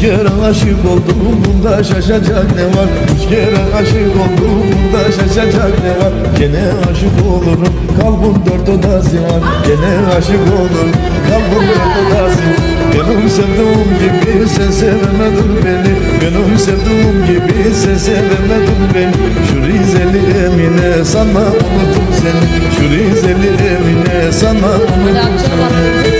kere aşık oldum bunda şaşacak ne var? Üç kere aşık oldum bunda şaşacak ne var? Gene aşık olurum kalbim dört odası var Gene aşık olurum kalbim dört odası var Benim sevduğum gibi sen sevemedin beni. Benim sevduğum gibi sen sevemedin beni. Şu Rizeli Emine sana unuttum seni. Şu Rizeli Emine sana unuttum seni.